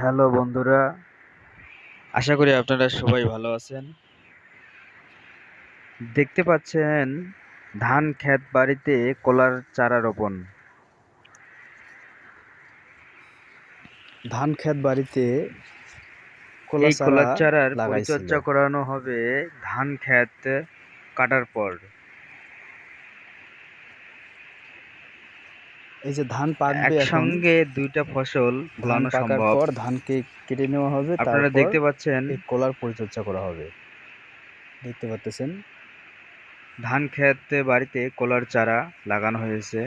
Hello বন্ধুরা। আশা করি আপনারা সবাই ভালো আছেন। দেখতে পাচ্ছেন ধান ক্ষেত বাড়িতে কলার চারা রোপণ। ধান ক্ষেত বাড়িতে কলার চারার পরিচর্যা করানো হবে ধান ক্ষেত কাটার পর। এই যে ধান পাকবে একসঙ্গে দুইটা ফসল ধান ফলানো পাকার সম্ভব। পর ধানকে কেটে নেওয়া হবে আপনারা দেখতে পাচ্ছেন। এই কলার পরিচর্যা করা হবে। দেখতে পাচ্ছেন ধান ক্ষেত বাড়িতে কলার চারা লাগানো হয়েছে।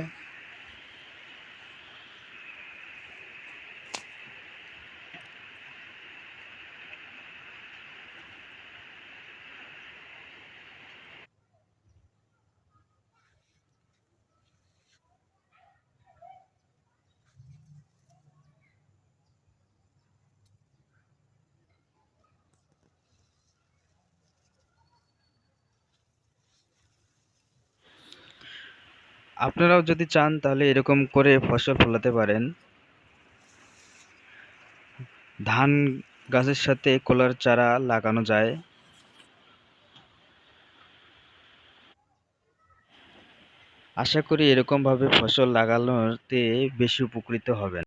আপনারাও যদি চান, তাহলে এরকম করে ফসল ফলাতে পারেন। ধান গাছের সাথে কলার চারা লাগানো যায়। আশা করি এরকমভাবে ফসল লাগানোতে বেশি উপকৃত হবেন।